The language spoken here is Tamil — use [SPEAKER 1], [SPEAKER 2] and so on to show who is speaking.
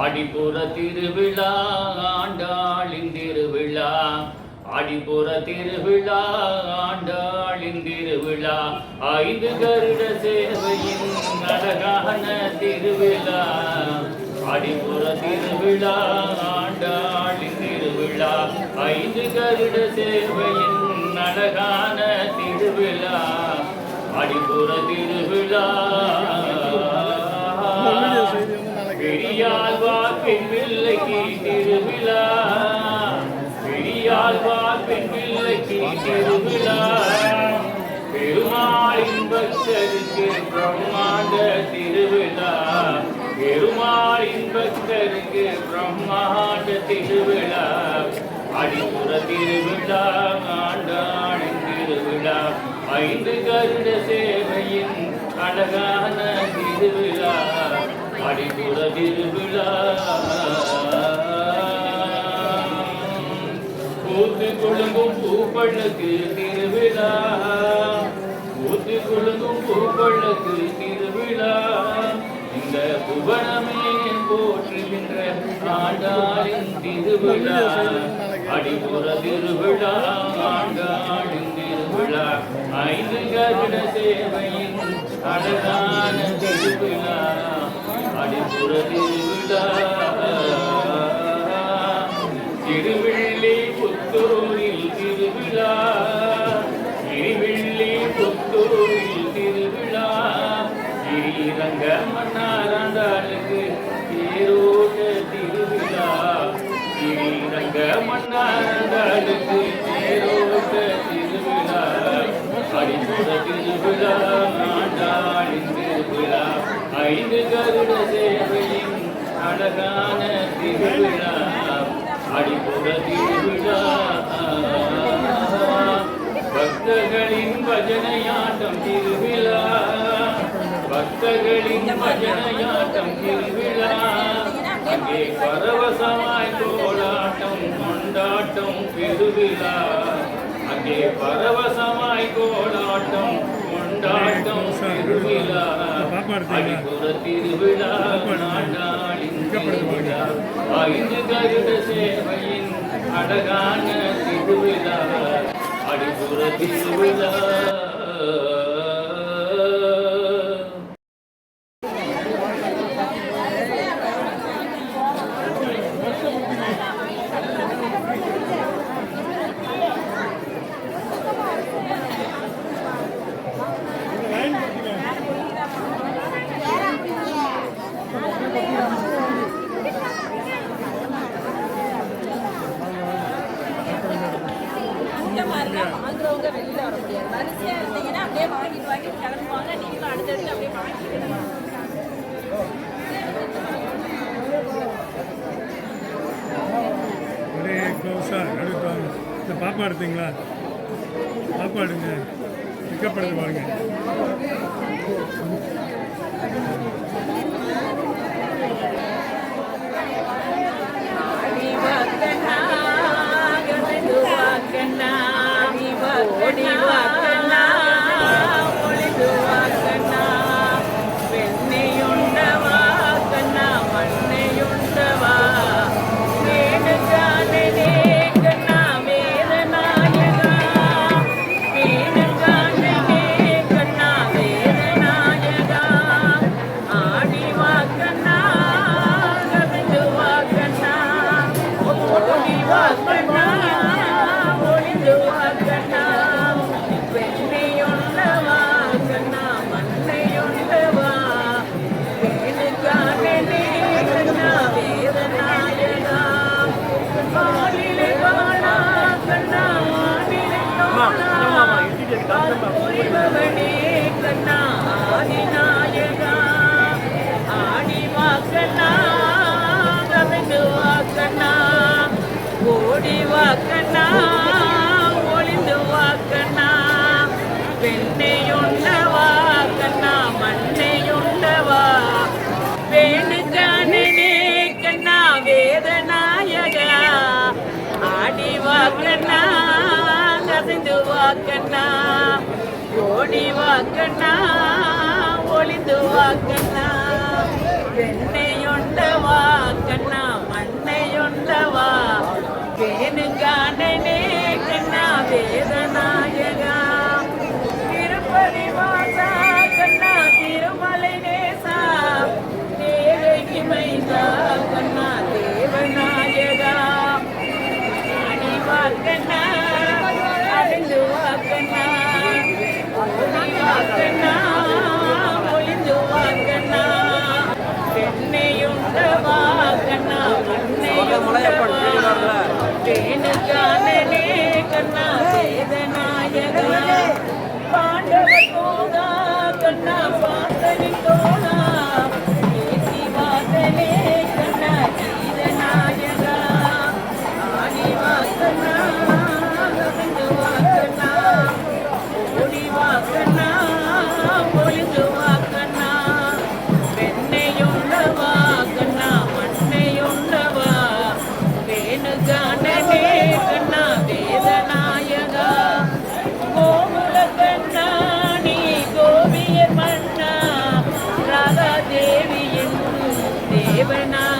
[SPEAKER 1] ஆடிப்புற திருவிழா ஆண்டாளின் திருவிழா. ஆடிப்புற திருவிழா ஆண்டாளின் திருவிழா. ஐந்து கருட சேவையின் அழகான திருவிழா. ஆடிப்புற திருவிழா ஆண்டாளின் திருவிழா. ஐந்து கருட சேவையின் அழகான திருவிழா. ஆடிப்புற திருவிழா. பெரியாழ்வார் வாக்கின் பிள்ளைக்கு திருவிழா பெரியாழ்வார் வாக்கின் பிள்ளைக்கு திருவிழா பெருமாளின் பக்தருக்கு பிரம்மாண்ட திருவிழா. பெருமாளின் பக்தருக்கு பிரம்மாண்ட திருவிழா. அடிப்புற திருவிழா ஆண்டாளின் திருவிழா. ஐந்து கருட சேவையின் அழகான திருவிழா. அடிபுற திருவிழா கூத்து குழுங்கும் பூப்பழுக்கு திருவிழா கூத்து குழுங்கும் பூப்பழுக்கு திருவிழா இந்த புவனமே போற்றுகின்ற ஆண்டாளின் திருவிழா அடிப்புற திருவிழா ஆண்டாளின் திருவிழா ஐந்து கருட சேவையின் அழகான திருவிழா. அடிப்புற திருவிள்ளி புத்தூரில் திருவிழா. திருவிள்ளி புத்தூரில் திருவிழா. ஸ்ரீரங்க மன்னாராண்டாளுக்கு தேரோட்ட திருவிழா. ஸ்ரீரங்க மன்னாராண்டாளுக்கு தேரோட்ட திருவிழா. அடிப்புற திருவிழா ஆண்டாளின் திருவிழா. ஐந்து கருட அழகான திருவிழா அடிப்புற திருவிழா பக்தர்களின் பஜனையாட்டம் திருவிழா பக்தர்களின் பஜனையாட்டம் திருவிழா அங்கே பரவசமாய் கோலாட்டம் கொண்டாட்டம் பெருவிழா அங்கே பரவசமாய் கோலாட்டம். கொண்டாட்டம் திருவிழா நாடாளின் ஐந்து கருட சேவையின் அழகான திருவிழா அடிப்புற திருவிழா
[SPEAKER 2] இந்த எடுத்தீங்களா பாப்பா எடுங்க பிக்கப் எடுத்து பாருங்க.
[SPEAKER 3] கண்ணா God. My God. ஒளிந்துவாக்கண்ணா ஒளிந்துவாக்கண்ணா வெண்ணையொண்டவா Kanna மண்ணையொண்டவா வேணுங்கானே Kanna வேதநாயகா. Tirupati Mata Kanna Thirumalai நேசா. Devaki maida Kanna தேவநாயகா. அணிவாக்கண்ணா Thank you. Bye-bye now.